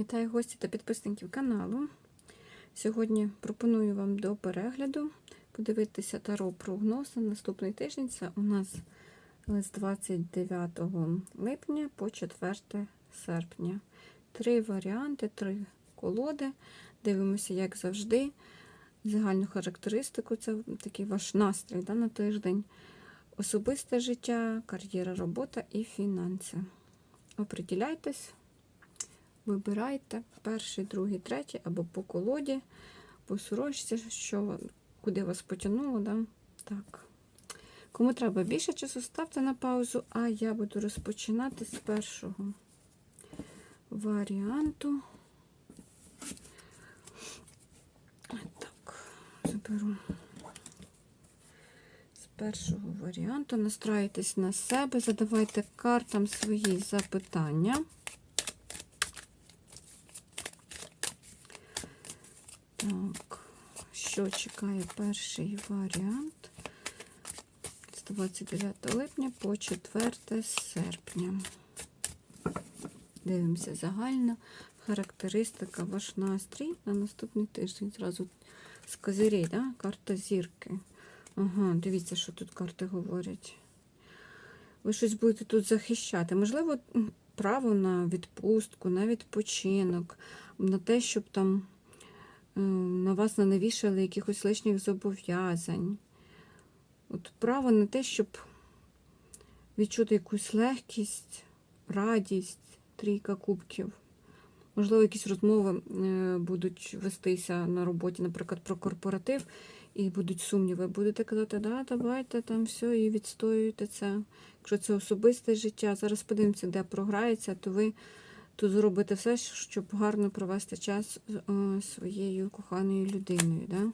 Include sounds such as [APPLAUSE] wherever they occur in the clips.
Вітаю гості та підписників каналу. Сьогодні пропоную вам до перегляду подивитися таро прогноз на наступний тиждень. Це у нас з 29 липня по 4 серпня. Три варіанти, три колоди. Дивимося, як завжди, загальну характеристику це такий ваш настрій да, на тиждень, особисте життя, кар'єра, робота і фінанси. Оприділяйтесь. Вибирайте перший, другий, третій, або по колоді, по сорочці, що, куди вас потягнуло. Да? Так. Кому треба більше часу, ставте на паузу, а я буду розпочинати з першого варіанту. Так, заберу з першого варіанту. Настраюйтесь на себе, задавайте картам свої запитання. Так, що чекає перший варіант з 29 липня по 4 серпня. Дивимося загальна характеристика, ваш настрій на наступний тиждень. Зразу з козирей, да? карта зірки. Ага, дивіться, що тут карти говорять. Ви щось будете тут захищати. Можливо, право на відпустку, на відпочинок, на те, щоб там на вас не навішали якихось лишніх зобов'язань. От Право на те, щоб відчути якусь легкість, радість, трійка кубків. Можливо, якісь розмови будуть вестися на роботі, наприклад, про корпоратив, і будуть сумніви. Будете казати, да, давайте там все і відстоюєте це. Якщо це особисте життя, зараз подивимося, де програється, то ви тут зробите все, щоб гарно провести час з своєю коханою людиною. Да?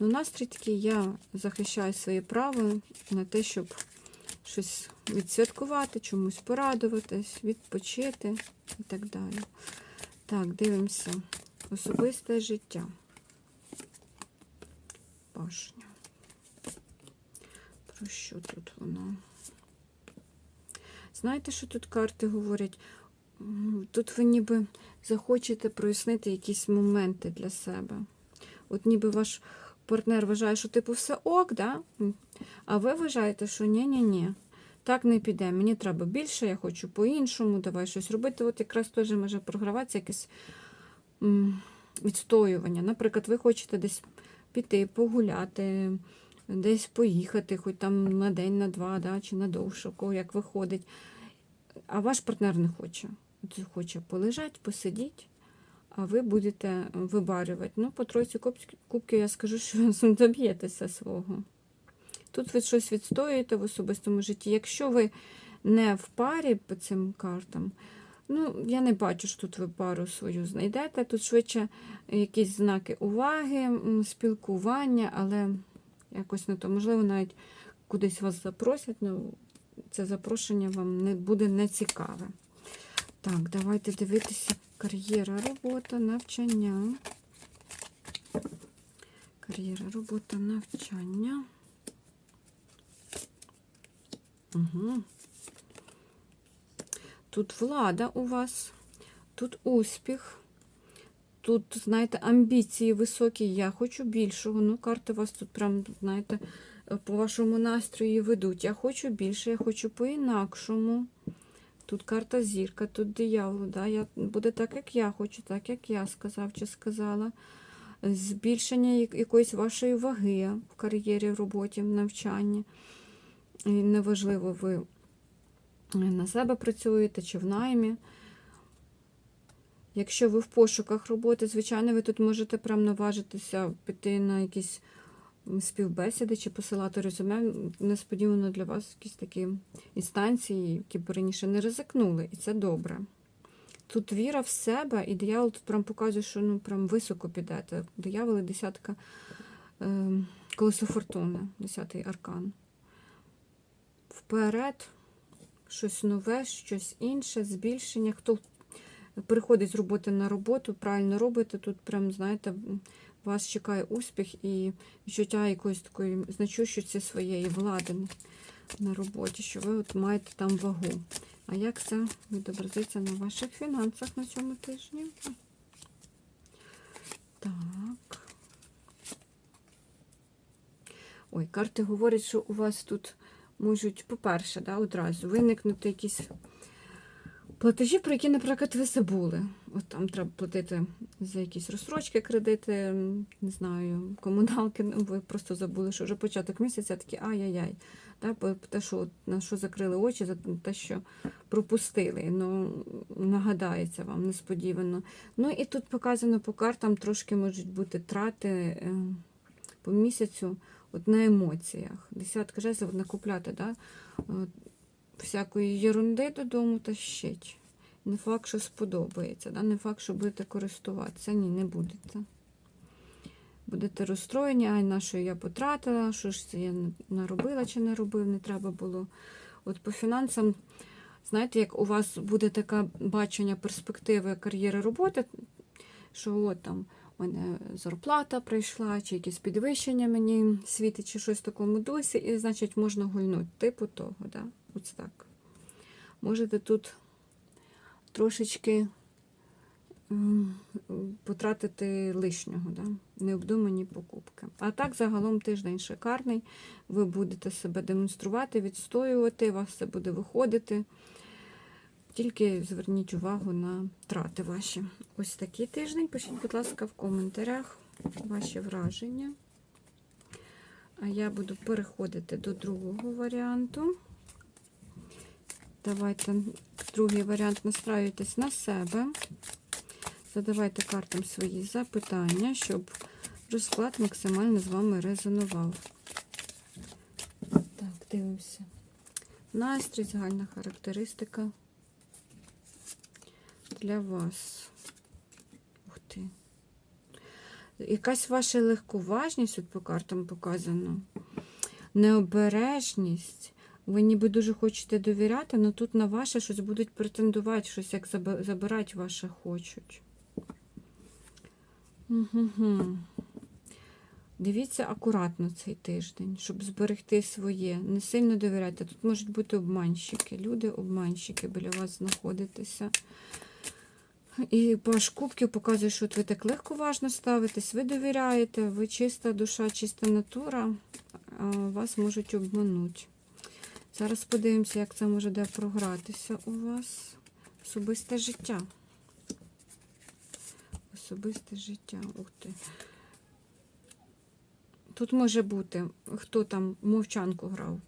Ну, Настрій такий, я захищаю своє право на те, щоб щось відсвяткувати, чомусь порадуватись, відпочити і так далі. Так, дивимося. Особисте життя. Башня. Про що тут воно? Знаєте, що тут карти говорять? Тут ви ніби захочете прояснити якісь моменти для себе. От ніби ваш партнер вважає, що типу все ок, да? а ви вважаєте, що ні-ні-ні, так не піде. Мені треба більше, я хочу по-іншому, давай щось робити. От якраз теж може програватися якесь відстоювання. Наприклад, ви хочете десь піти, погуляти, десь поїхати, хоч там на день, на два, да, чи на довше, як виходить. А ваш партнер не хоче. Хоче полежати, посидіти, а ви будете вибарювати. Ну, по тройці кубків я скажу, що доб'єтеся свого. Тут ви щось відстоюєте в особистому житті. Якщо ви не в парі по цим картам, ну, я не бачу, що тут ви пару свою знайдете. Тут швидше якісь знаки уваги, спілкування, але якось не то. Можливо, навіть кудись вас запросять, ну, це запрошення вам не буде нецікаве. Так, давайте дивитися кар'єра, робота, навчання. Кар'єра, робота, навчання. Угу. Тут влада у вас, тут успіх, тут, знаєте, амбіції високі. Я хочу більшого. Ну, карти вас тут прям, знаєте, по вашому настрою ведуть. Я хочу більше, я хочу по-інакшому. Тут карта зірка, тут диявол. Да? Я, Буде так, як я хочу, так, як я сказав чи сказала. Збільшення якоїсь вашої ваги в кар'єрі, в роботі, в навчанні. І неважливо, ви на себе працюєте чи в наймі. Якщо ви в пошуках роботи, звичайно, ви тут можете прям наважитися піти на якісь співбесіди чи посилати резюме. Несподівано для вас якісь такі інстанції, які б раніше не ризикнули, і це добре. Тут віра в себе, і диявол тут прям показує, що ну прям високо підете. Дияволи десятка е, колесо фортуни, десятий аркан. Вперед, щось нове, щось інше, збільшення. Хто приходить з роботи на роботу, правильно робите, тут прям, знаєте, вас чекає успіх і відчуття якоїсь такої значущості своєї влади. на роботі, що ви от маєте там вагу. А як це відобразиться на ваших фінансах на цьому тижні? Так. Ой, карти говорять, що у вас тут можуть, по-перше, да, одразу виникнути якісь платежі, про які, наприклад, ви забули. От там треба платити за якісь розстрочки, кредити, не знаю, комуналки. Ну, ви просто забули, що вже початок місяця такі ай-яй-яй. Те, що на що закрили очі, за те, що пропустили. Ну, нагадається вам несподівано. Ну і тут показано по картам трошки можуть бути трати е, по місяцю от на емоціях. Десятка жезлів накупляти, да? Всякої єрунди додому тащить. Не факт, що сподобається, да? не факт, що будете користуватися. Ні, не будете. Будете розстроєні, ай, на що я потратила, що ж це я наробила чи не робив, не треба було. От по фінансам, знаєте, як у вас буде таке бачення перспективи кар'єри роботи, що от там у мене зарплата прийшла, чи якесь підвищення мені світить, чи щось в такому дусі, і, значить, можна гульнути. Типу того, да? Ось так. Можете тут трошечки потратити лишнього, да? необдумані покупки. А так, загалом тиждень шикарний. Ви будете себе демонструвати, відстоювати, у вас все буде виходити. Тільки зверніть увагу на трати ваші. Ось такий тиждень. Пишіть, будь ласка, в коментарях ваші враження. А я буду переходити до другого варіанту. Давайте другий варіант настраюйтесь на себе. Задавайте картам свої запитання, щоб розклад максимально з вами резонував. Так, дивимося. Настрій, загальна характеристика для вас. Ух ти. Якась ваша легковажність, от по картам показано. Необережність. Ви ніби дуже хочете довіряти, але тут на ваше щось будуть претендувати, щось як заби- забирати ваше хочуть. Угу. Дивіться акуратно цей тиждень, щоб зберегти своє. Не сильно довіряйте. Тут можуть бути обманщики. Люди, обманщики біля вас знаходитися. І паш кубків показує, що от ви так легковажно ставитесь, ви довіряєте, ви чиста душа, чиста натура, а вас можуть обманути. Зараз подивимося, як це може де програтися у вас. Особисте життя. Особисте життя. Ух ти. Тут може бути, хто там мовчанку грав.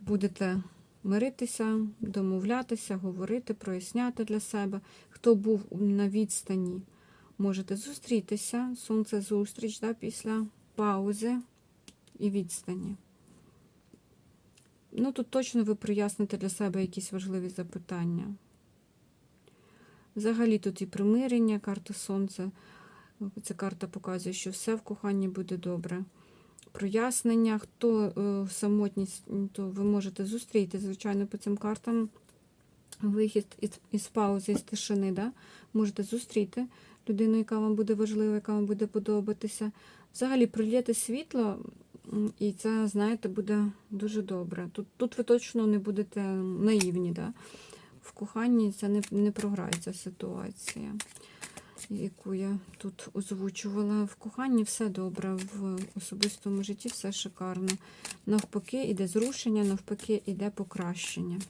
Будете миритися, домовлятися, говорити, проясняти для себе. Хто був на відстані, можете зустрітися. Сонце зустріч да, після паузи і відстані. Ну, тут точно ви проясните для себе якісь важливі запитання. Взагалі тут і примирення, карта сонця. Ця карта показує, що все в коханні буде добре. Прояснення, хто е, самотність, то ви можете зустріти, звичайно, по цим картам вихід із, паузи, із тишини. Да? Можете зустріти людину, яка вам буде важлива, яка вам буде подобатися. Взагалі проліти світло, і це, знаєте, буде дуже добре. Тут, тут ви точно не будете наївні. Да? В коханні це не, не програється ситуація яку я тут озвучувала. В коханні все добре, в особистому житті все шикарно. Навпаки, іде зрушення, навпаки, іде покращення.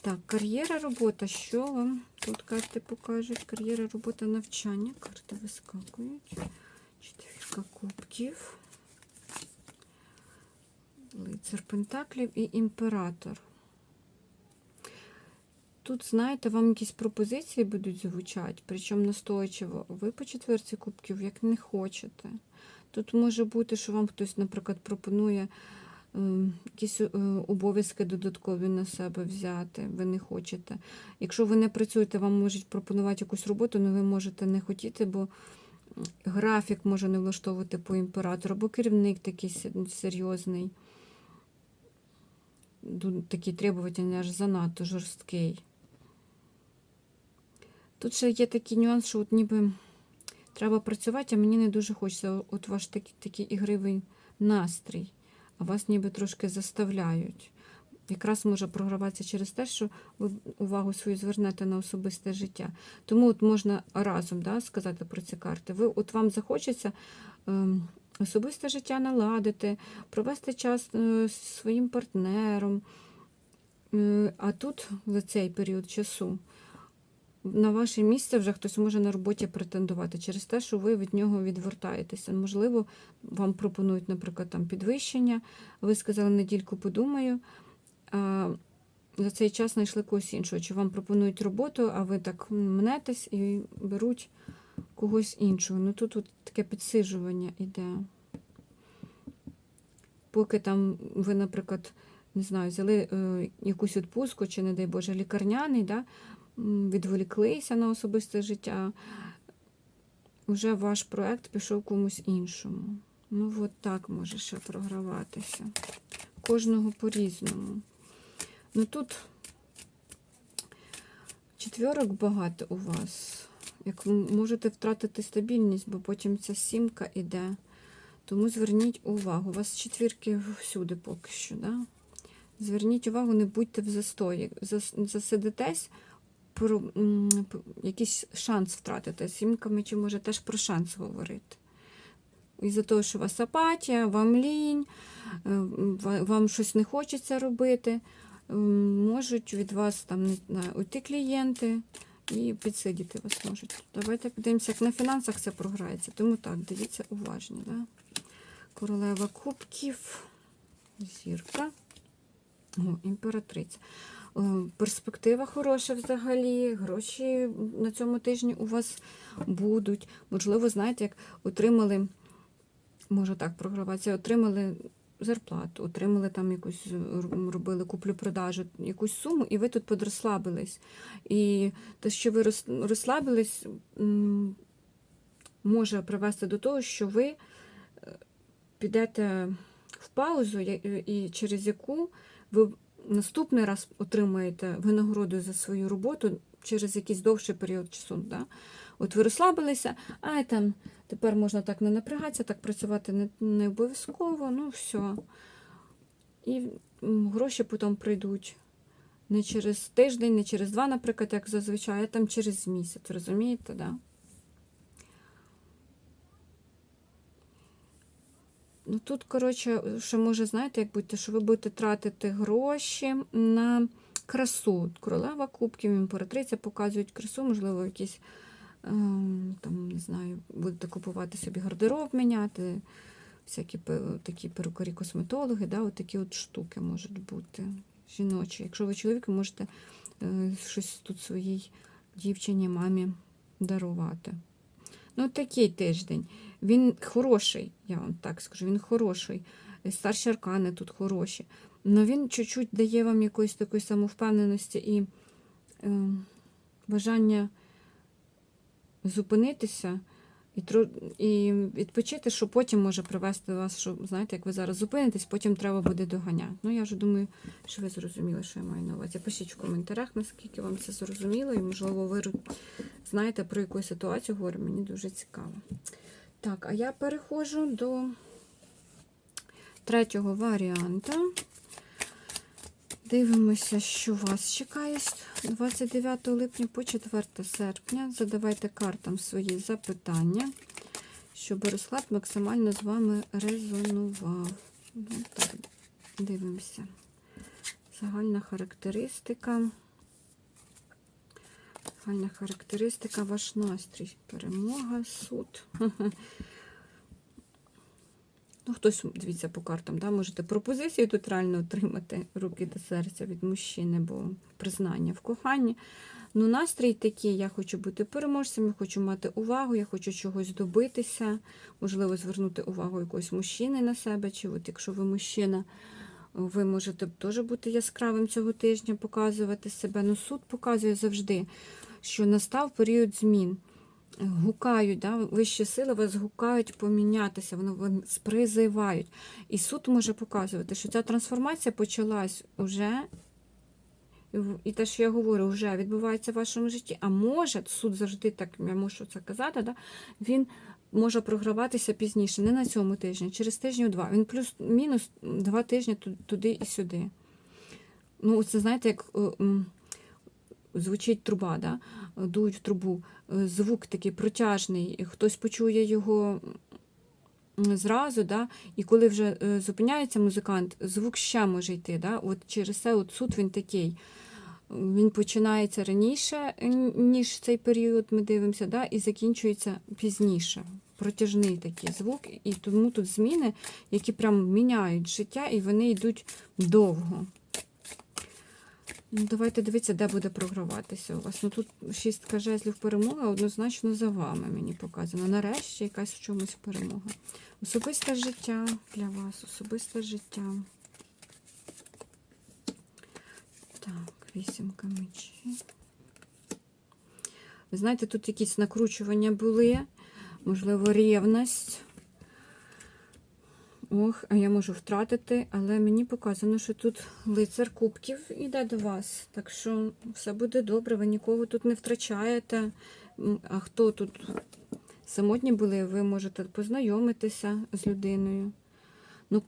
Так, кар'єра, робота. Що вам тут карти покажуть? Кар'єра, робота, навчання. Карти вискакують. Четвірка кубків. Лицар Пентаклів і імператор. Тут, знаєте, вам якісь пропозиції будуть звучати, причому настойчиво. Ви по четверці кубків як не хочете. Тут може бути, що вам хтось, наприклад, пропонує е, якісь е, обов'язки додаткові на себе взяти, ви не хочете. Якщо ви не працюєте, вам можуть пропонувати якусь роботу, але ви можете не хотіти, бо графік може не влаштовувати по імператору, або керівник такий серйозний, такий требувательний, аж занадто жорсткий. Тут ще є такий нюанс, що от ніби треба працювати, а мені не дуже хочеться. От ваш такий, такий ігривий настрій. а вас ніби трошки заставляють. Якраз може програватися через те, що ви увагу свою звернете на особисте життя. Тому от можна разом да, сказати про ці карти. Ви, от вам захочеться ем, особисте життя наладити, провести час е, з своїм партнером. Е, А тут за цей період часу на ваше місце вже хтось може на роботі претендувати через те, що ви від нього відвертаєтеся. Можливо, вам пропонують, наприклад, там підвищення. Ви сказали недільку подумаю. А за цей час знайшли когось іншого. Чи вам пропонують роботу, а ви так мнетесь і беруть когось іншого. Ну тут от таке підсиджування іде. Поки там ви, наприклад, не знаю, взяли е, якусь відпустку, чи, не дай Боже, лікарняний, да, відволіклися на особисте життя, вже ваш проект пішов комусь іншому. Ну, от так може ще програватися. Кожного по-різному. Ну тут четверок багато у вас. Як можете втратити стабільність, бо потім ця сімка іде. Тому зверніть увагу. У вас четвірки всюди поки що. Да? Зверніть увагу, не будьте в застої. Засидитесь, про якийсь шанс втратите. Сімка мечів може теж про шанс говорити. Із-за того, що у вас апатія, вам лінь, е, вам щось не хочеться робити, можуть від вас там не знаю, уйти клієнти і підсидіти вас можуть. Давайте подивимося, як на фінансах це програється. Тому так, дивіться уважно. Да? Королева кубків, зірка, О, імператриця. Е, Перспектива хороша взагалі, гроші на цьому тижні у вас будуть. Можливо, знаєте, як отримали, може так програватися, отримали зарплату, отримали там якусь, робили куплю-продажу, якусь суму, і ви тут подрозслабились. І те, що ви розслабились, може привести до того, що ви е, підете в паузу, і через яку ви наступний раз отримаєте винагороду за свою роботу через якийсь довший період часу. Да? От ви розслабилися, а там тепер можна так не напрягатися, так працювати не, не обов'язково, ну все. І гроші потім прийдуть не через тиждень, не через два, наприклад, як зазвичай, а там через місяць, розумієте, да? Ну тут, коротше, ще може, знаєте, як будете, що ви будете тратити гроші на красу. Королева кубків, імператриця показують красу, можливо, якісь там, не знаю, будете купувати собі гардероб, міняти, всякі такі перукарі, косметологи, да, от такі от штуки можуть бути жіночі. Якщо ви чоловік, можете е, щось тут своїй дівчині, мамі дарувати. Ну, такий тиждень. Він хороший, я вам так скажу, він хороший. Старші аркани тут хороші. Але він чуть-чуть дає вам якоїсь такої самовпевненості і е, бажання зупинитися і, і відпочити, що потім може привести вас, що, знаєте, як ви зараз зупинитесь, потім треба буде доганяти. Ну, я вже думаю, що ви зрозуміли, що я маю на увазі. Пишіть в коментарях, наскільки вам це зрозуміло, і, можливо, ви знаєте, про яку ситуацію говорю, мені дуже цікаво. Так, а я переходжу до третього варіанта. Дивимося, що вас чекає з 29 липня по 4 серпня. Задавайте картам свої запитання, щоб розклад максимально з вами резонував. Ну, так, дивимося. Загальна характеристика. Загальна характеристика, ваш настрій. Перемога, суд. [LAUGHS] Ну, хтось, дивіться по картам, да, можете пропозицію тут реально отримати руки до серця від мужчини, бо признання в коханні. Ну, настрій такий, я хочу бути переможцем, я хочу мати увагу, я хочу чогось добитися, можливо, звернути увагу якогось мужчини на себе, чи от якщо ви мужчина, ви можете теж бути яскравим цього тижня, показувати себе. Ну, суд показує завжди, що настав період змін гукають, да, вищі сили вас гукають помінятися, вони вас призивають. І суд може показувати, що ця трансформація почалась уже, і те, що я говорю, вже відбувається в вашому житті. А може, суд завжди так, я можу це казати, да, він може програватися пізніше, не на цьому тижні, через тижнів два. Він плюс-мінус два тижні туди і сюди. Ну, це знаєте, як звучить труба, да? Дують в трубу. Е, Звук такий протяжний, хтось почує його зразу, да? і коли вже е, зупиняється музикант, звук ще може йти. Да? От через це от суд він такий. Він починається раніше, ніж цей період ми дивимося, да? і закінчується пізніше. Протяжний такий звук, і тому тут зміни, які прям міняють життя, і вони йдуть довго. Ну, давайте дивитися, де буде програватися у вас. Ну тут шістка жезлів перемога однозначно за вами мені показано. Нарешті якась в чомусь перемога. Особисте життя для вас, особисте життя. Так, вісімка мечів. Ви знаєте, тут якісь накручування були, можливо, ревність. Ох, а я можу втратити, але мені показано, що тут лицар кубків іде до вас. Так що все буде добре, ви нікого тут не втрачаєте. А хто тут самотні були, ви можете познайомитися з людиною. Ну,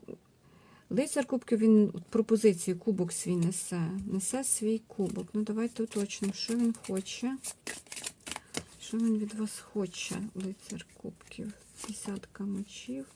лицар кубків, він от пропозиції, кубок свій несе. Несе свій кубок. Ну, давайте уточнимо, що він хоче. Що він від вас хоче, лицар кубків? Десятка мечів.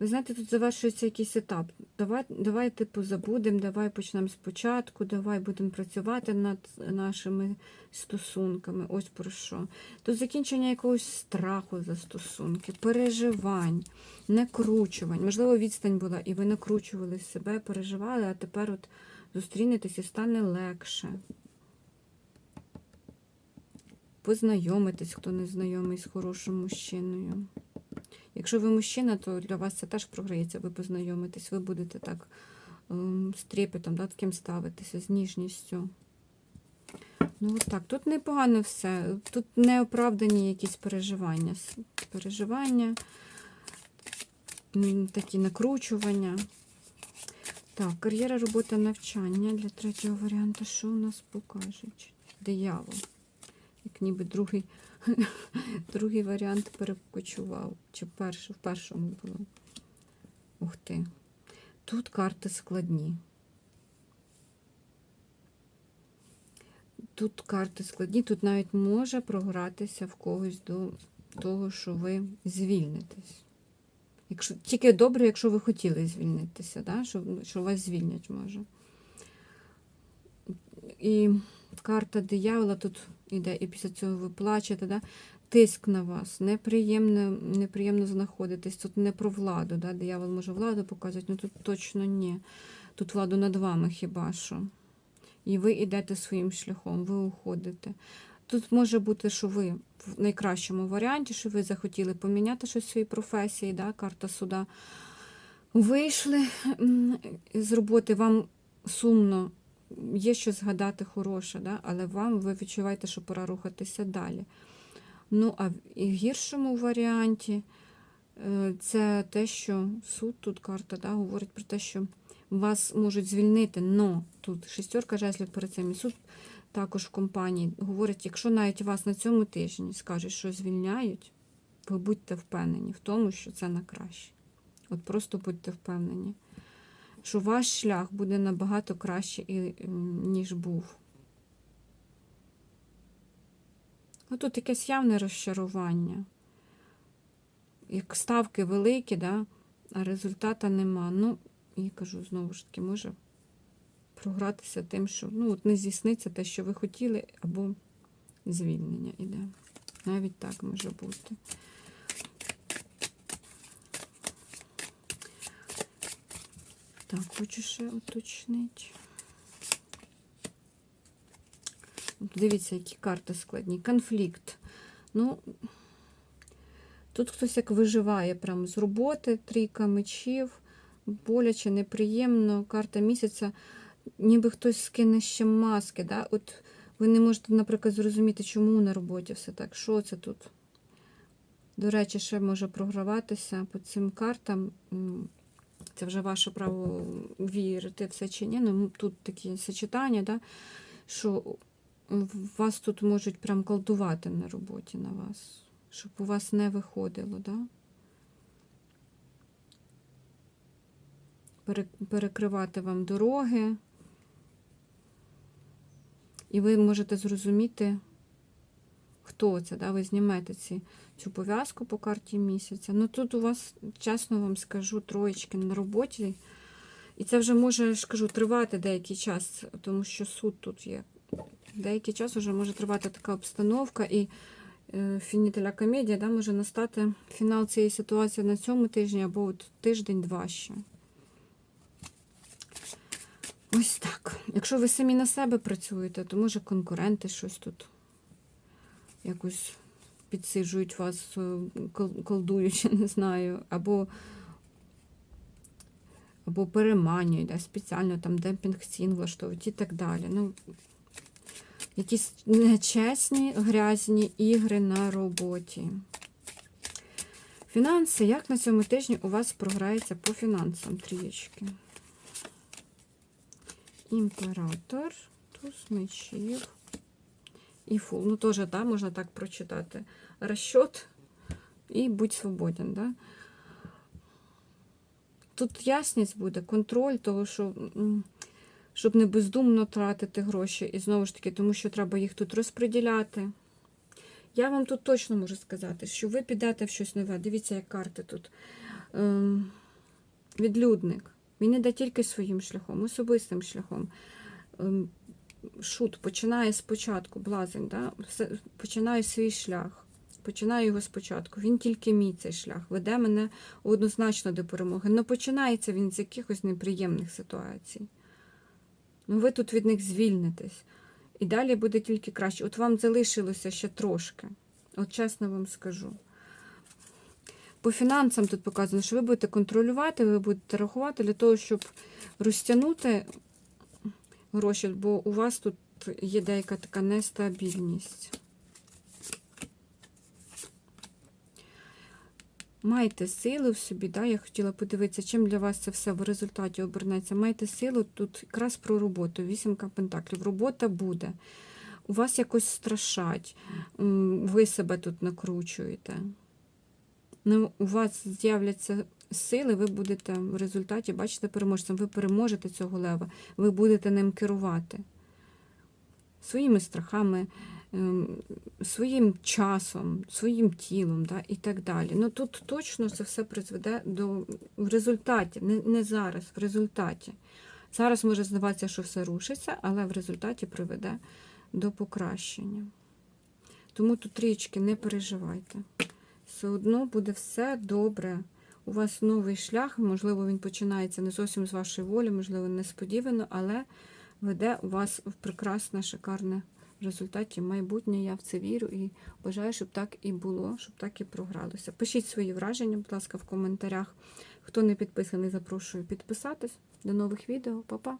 Ви знаєте, тут завершується якийсь етап. Давай, давай типу, забудемо, давай почнемо спочатку, давай будемо працювати над нашими стосунками. Ось про що. Тут закінчення якогось страху за стосунки, переживань, накручувань. Можливо, відстань була, і ви накручували себе, переживали, а тепер от зустрінетесь і стане легше. Познайомитись, хто не знайомий з хорошим мужчиною. Якщо ви мужчина, то для вас це теж програється, ви познайомитесь, ви будете так ем, з трепетом, да, таким ставитися, з ніжністю. Ну, так, тут непогано все. Тут неоправдані якісь переживання. Переживання, такі накручування. Так, кар'єра, робота, навчання для третього варіанту. Що у нас покажуть? Диявол. Як ніби другий, [LAUGHS] другий варіант перекочував. Чи перший, в першому було. Ух ти. Тут карти складні. Тут карти складні, тут навіть може програтися в когось до того, що ви звільнитесь. Якщо, тільки добре, якщо ви хотіли звільнитися, да? що, що вас звільнять може. І карта диявола тут іде, і після цього ви плачете, да? тиск на вас, неприємно, неприємно знаходитись. Тут не про владу. Да? Диявол може владу показувати, але тут точно ні. Тут владу над вами хіба що. І ви йдете своїм шляхом, ви уходите. Тут може бути, що ви в найкращому варіанті, що ви захотіли поміняти щось в своїй професії, да? карта суда. Вийшли з роботи, вам сумно, є що згадати хороше, да? але вам ви відчуваєте, що пора рухатися далі. Ну, а в гіршому варіанті е, це те, що суд, тут карта да, говорить про те, що вас можуть звільнити, но тут шестерка жезлів перед цим і суд також в компанії говорить, якщо навіть вас на цьому тижні скажуть, що звільняють, ви будьте впевнені в тому, що це на краще. От просто будьте впевнені, що ваш шлях буде набагато краще, ніж був. Ну, тут якесь явне розчарування. Як ставки великі, да, а результата нема. Ну, і кажу, знову ж таки, може програтися тим, що ну, от не здійсниться те, що ви хотіли, або звільнення іде. Навіть так може бути. Так, хочу ще уточнити. Дивіться, які карти складні. Конфлікт. Ну, тут хтось як виживає прямо з роботи, трійка мечів, боляче, неприємно, карта місяця, ніби хтось скине ще маски. Да? От ви не можете, наприклад, зрозуміти, чому на роботі все так. Що це тут? До речі, ще може програватися по цим картам. Це вже ваше право вірити в це чи ні. Ну, тут такі сочетання, да? що вас тут можуть прям колдувати на роботі на вас. щоб у вас не виходило, да? Перекривати вам дороги. І ви можете зрозуміти, хто це, да? ви знімете ці, цю пов'язку по карті місяця. Ну тут у вас, чесно вам скажу, троєчки на роботі. І це вже може, я ж кажу, тривати деякий час, тому що суд тут є. Деякий час вже може тривати така обстановка, і е, фінітеля комедія да, може настати фінал цієї ситуації на цьому тижні або тиждень-два ще. Ось так. Якщо ви самі на себе працюєте, то може конкуренти щось тут якось підсиджують вас, е, кол- колдуючи, [LAUGHS] не знаю, або, або переманюють, да, спеціально там демпінг цін влаштовують і так далі. Ну, якісь нечесні, грязні ігри на роботі. Фінанси. Як на цьому тижні у вас програється по фінансам трієчки? Імператор, туз мечів і фул. Ну, теж, да, можна так прочитати. Розчот і будь свободен, да? Тут ясність буде, контроль того, що, щоб не бездумно тратити гроші. І знову ж таки, тому що треба їх тут розподіляти. Я вам тут точно можу сказати, що ви підете в щось нове. Дивіться, як карти тут. Ем, відлюдник. Він іде тільки своїм шляхом, особистим шляхом. Ем, Шут починає спочатку, блазень, да? починає свій шлях. Починаю його спочатку. Він тільки мій цей шлях. Веде мене однозначно до перемоги. Але починається він з якихось неприємних ситуацій. Ну, ви тут від них звільнитесь. І далі буде тільки краще. От вам залишилося ще трошки. От чесно вам скажу. По фінансам тут показано, що ви будете контролювати, ви будете рахувати для того, щоб розтягнути гроші, бо у вас тут є деяка така нестабільність. Майте сили в собі, да? я хотіла подивитися, чим для вас це все в результаті обернеться. Майте силу тут якраз про роботу. Вісімка пентаклів. Робота буде. У вас якось страшать, ви себе тут накручуєте. У вас з'являться сили, ви будете в результаті, бачите, переможцем. Ви переможете цього лева, ви будете ним керувати своїми страхами, ем, своїм часом, своїм тілом да, і так далі. Ну тут точно це все призведе до в результаті, не, не зараз, в результаті. Зараз може здаватися, що все рушиться, але в результаті приведе до покращення. Тому тут трішки не переживайте. Все одно буде все добре. У вас новий шлях, можливо, він починається не зовсім з вашої волі, можливо, несподівано, але веде у вас в прекрасне, шикарне в результаті майбутнє. Я в це вірю і бажаю, щоб так і було, щоб так і програлося. Пишіть свої враження, будь ласка, в коментарях. Хто не підписаний, запрошую підписатись. До нових відео. Па-па!